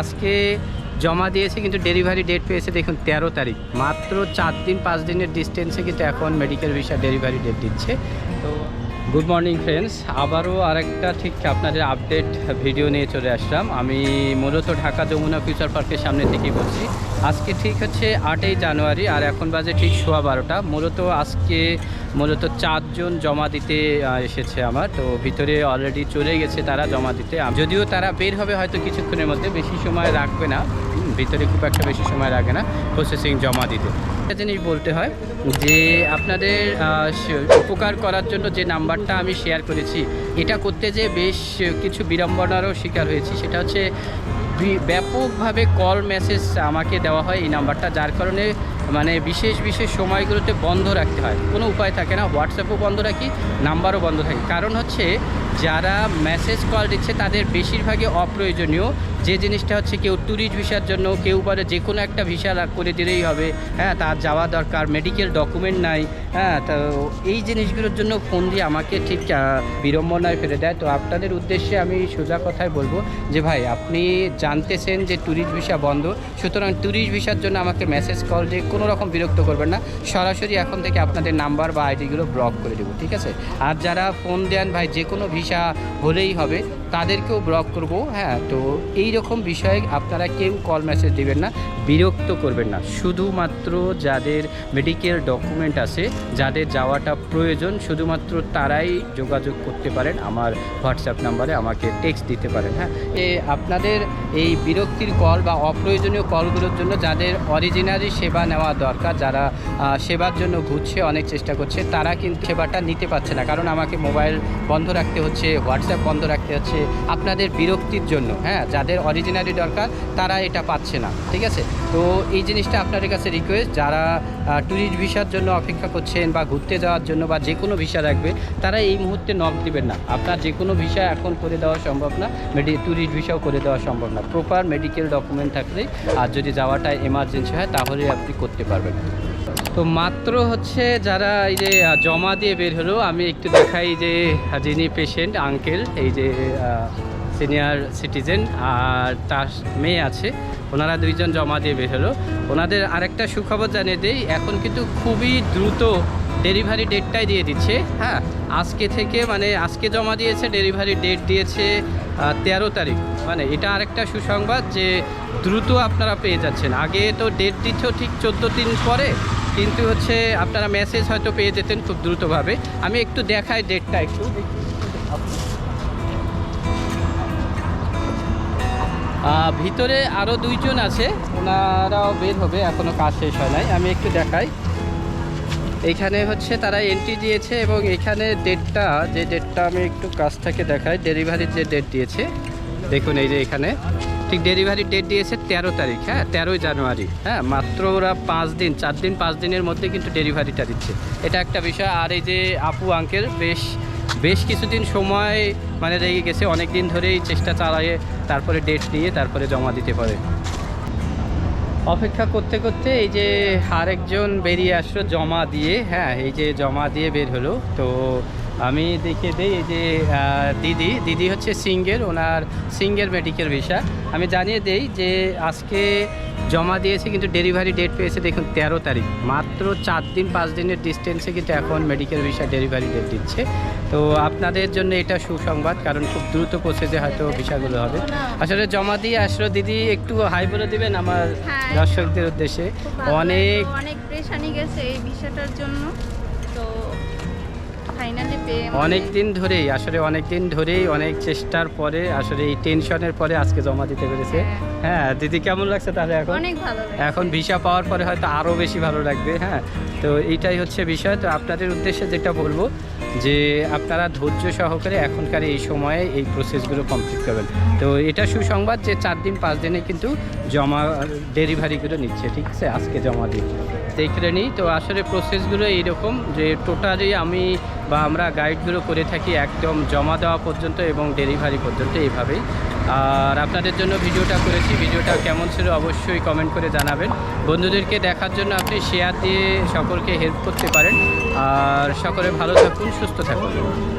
আজকে জমা দিয়েছে কিন্তু ডেলিভারি ডেট পেয়েছে দেখুন তেরো তারিখ। মাত্র চার দিন, পাঁচ দিনের ডিস্টেন্সে কিন্তু এখন মেডিকেল ভিসা ডেলিভারি ডেট দিচ্ছে। তো গুড মর্নিং ফ্রেন্ডস আবারও আরেকটা ঠিক আপনাদের আপডেট ভিডিও নিয়ে চলে আসলাম। আমি মূলত ঢাকা যমুনা ফিউচার পার্কের সামনে থেকেই বলছি। আজকে ঠিক হচ্ছে আটই জানুয়ারি আর এখন বাজে ঠিক সোয়া বারোটা। মূলত আজকে মূলত চারজন জমা দিতে এসেছে আমার। তো ভিতরে অলরেডি চলে গেছে তারা জমা দিতে। যদিও তারা বের হবে হয়তো কিছুক্ষণের মধ্যে, বেশি সময় রাখবে না। ভিতরে খুব একটা বেশি সময় রাখে না প্রসেসিং জমা দিতে। একটা জিনিস বলতে হয় যে, আপনাদের উপকার করার জন্য যে নাম্বারটা আমি শেয়ার করেছি, এটা করতে যে বেশ কিছু বিড়ম্বনারও শিকার হয়েছি, সেটা হচ্ছে ব্যাপকভাবে কল মেসেজ আমাকে দেওয়া হয় এই নাম্বারটা, যার কারণে মানে বিশেষ বিশেষ সময়গুলোতে বন্ধ রাখতে হয়। কোনো উপায় থাকে না হোয়াটসঅ্যাপও বন্ধ রাখি, নাম্বারও বন্ধ থাকে। কারণ হচ্ছে, যারা মেসেজ কল দিচ্ছে, তাদের বেশিরভাগই অপ্রয়োজনীয়। যে জিনিসটা হচ্ছে কেউ ট্যুরিস্ট ভিসার জন্য কেউ বলে যে কোনো একটা ভিসা করে দিলেই হবে। হ্যাঁ তার যাওয়া দরকার মেডিকেল ডকুমেন্ট নাই হ্যাঁ তো এই জিনিসগুলোর জন্য ফোন দিয়ে আমাকে ঠিক বিড়ম্বনায় ফেলে দেয়। তো আপনাদের উদ্দেশ্যে আমি সোজা কথায় বলব যে, ভাই, আপনি জানতেছেন যে ট্যুরিস্ট ভিসা বন্ধ, সুতরাং ট্যুরিস্ট ভিসার জন্য আমাকে মেসেজ কল দিয়ে কোনো রকম বিরক্ত করবেন না। সরাসরি এখন থেকে আপনাদের নাম্বার বা আইডিগুলো ব্লক করে দেবো, ঠিক আছে? আর যারা ফোন দেন, ভাই, যে কোনো ভিসা হলেই হবে, তাদেরকেও ব্লক করব হ্যাঁ তো এই রকম বিষয়ে আপনারা কেউ কল মেসেজ দিবেন না, বিরক্ত করবেন না। শুধুমাত্র যাদের মেডিকেল ডকুমেন্ট আছে, যাদের যাওয়াটা প্রয়োজন, শুধুমাত্র তারাই যোগাযোগ করতে পারেন। আমার হোয়াটসঅ্যাপ নাম্বারে আমাকে টেক্সট দিতে পারেন হ্যাঁ? এ, আপনাদের এই বিরক্তির কল বা অপ্রয়োজনীয় কলগুলোর জন্য যাদের অরিজিনালি সেবা নেওয়া দরকার, যারা সেবার জন্য ঘুরছে, অনেক চেষ্টা করছে, তারা কিন্তু সেবাটা নিতে পারছে না। কারণ আমাকে মোবাইল বন্ধ রাখতে হচ্ছে হোয়াটসঅ্যাপ বন্ধ রাখতে হচ্ছে, আপনাদের বিরক্তির জন্য হ্যাঁ? যাদের অরিজিনালি দরকার, তারা এটা পাচ্ছে না, ঠিক আছে? তো এই জিনিসটা আপনাদের কাছে রিকোয়েস্ট যারা ট্যুরিস্ট ভিসার জন্য অপেক্ষা করছেন বা ঘুরতে যাওয়ার জন্য বা যে কোনো ভিসা রাখবে, তারা এই মুহূর্তে নক দিবেন না। আপনার যে কোনো ভিসা এখন করে দেওয়া সম্ভব না মেডি ট্যুরিস্ট ভিসাও করে দেওয়া সম্ভব না। প্রপার মেডিকেল ডকুমেন্ট থাকলেই আর যদি যাওয়াটা এমার্জেন্সি হয়, তাহলে আপনি করতে পারবেন। তো মাত্র হচ্ছে যারা এই যে জমা দিয়ে বের হলো, আমি একটু দেখাই যে, যিনি পেশেন্ট আঙ্কেল এই যে সিনিয়র সিটিজেন আর তার মেয়ে আছে। ওনারা দুইজন জমা দিয়ে বের হলো। ওনাদের আরেকটা সুখবর জানিয়ে দেই, এখন কিন্তু খুবই দ্রুত ডেলিভারি ডেটটাই দিয়ে দিচ্ছে। হ্যাঁ আজকে থেকে মানে আজকে জমা দিয়েছে, ডেলিভারি ডেট দিয়েছে তেরো তারিখ। মানে এটা আরেকটা সুসংবাদ যে দ্রুত আপনারা পেয়ে যাচ্ছেন। আগে তো ডেট দিচ্ছ ঠিক চোদ্দ দিন পরে, কিন্তু হচ্ছে আপনারা মেসেজ হয়তো পেয়ে যেতেন খুব দ্রুতভাবে। আমি একটু দেখাই ডেটটা একটু। ভিতরে আরও দুইজন আছে। ওনারাও বের হবে এখনও কাজ শেষ হয় নাই। আমি একটু দেখাই। এইখানে হচ্ছে তারা এন্ট্রি দিয়েছে এবং এখানে ডেটটা যে ডেটটা আমি একটু কাছ থেকে দেখাই ডেলিভারির যে ডেট দিয়েছে, দেখুন এই যে এখানে। ঠিক ডেলিভারি ডেট দিয়েছে তেরো তারিখ হ্যাঁ তেরোই জানুয়ারি। হ্যাঁ মাত্র ওরা পাঁচ দিন, চার দিন, পাঁচ দিনের মধ্যে কিন্তু ডেলিভারিটা দিচ্ছে। এটা একটা বিষয়। আর এই যে আপু আঙ্কেল বেশ বেশ কিছুদিন সময় মানে রেগে গেছে অনেক দিন ধরেই চেষ্টা চালায়, তারপরে ডেট নিয়ে তারপরে জমা দিতে পারে। অপেক্ষা করতে করতে এই যে আরেকজন বেরিয়ে আসলো জমা দিয়ে হ্যাঁ এই যে জমা দিয়ে বের হলো, তো আমি দেখে দিই এই যে দিদি দিদি হচ্ছে সিঙ্গের ওনার সিঙ্গের মেডিকেল ভিসা আমি জানিয়ে দেই যে আজকে জমা দিয়েছে কিন্তু ডেলিভারি ডেট পেয়েছে দেখুন তেরো তারিখ। মাত্র চার দিন পাঁচ দিনের ডিস্টেন্সে কিন্তু এখন মেডিকেল ভিসা ডেলিভারি ডেট দিচ্ছে। তো আপনাদের জন্য এটা সুসংবাদ কারণ খুব দ্রুত প্রসেসে হয়তো ভিসাগুলো হবে। আসলে জমা দিয়ে আসলো দিদি একটু হাই বলে দিবেন আমার হ্যাঁ। দর্শকদের উদ্দেশ্যে? অনেক অনেক প্রেশানি গেছে এই বিষয়টার জন্য। তো ফাইনালি পেয়ে অনেক দিন ধরেই আসলে অনেক দিন ধরেই অনেক চেষ্টার পরে আসলে এই টেনশনের পরে আজকে জমা দিতে পেরেছে। হ্যাঁ। দিদি কেমন লাগছে তাহলে এখন? অনেক ভালো এখন ভিসা পাওয়ার পরে হয়তো আরও বেশি ভালো লাগবে হ্যাঁ। তো এইটাই হচ্ছে বিষয়। তো আপনাদের উদ্দেশ্যে যেটা বলব যে আপনারা ধৈর্য সহকারে এখনকার এই সময়ে এই প্রসেসগুলো কমপ্লিট করবেন। তো এটা সুসংবাদ যে চার দিন পাঁচ দিনে কিন্তু জমা ডেলিভারিগুলো নিচ্ছে ঠিক আছে? আজকে জমা দিয়ে দেখলে নিই। তো আসলে প্রসেসগুলো এইরকম যে টোটালি আমি বা আমরা গাইডগুলো করে থাকি একদম জমা দেওয়া পর্যন্ত এবং ডেলিভারি পর্যন্ত এইভাবেই। আর আপনাদের জন্য ভিডিওটা করেছি। ভিডিওটা কেমন ছিল অবশ্যই কমেন্ট করে জানাবেন। বন্ধুদেরকে দেখার জন্য আপনি শেয়ার দিয়ে সকলকে হেল্প করতে পারেন। আর সকলে ভালো থাকুন, সুস্থ থাকুন।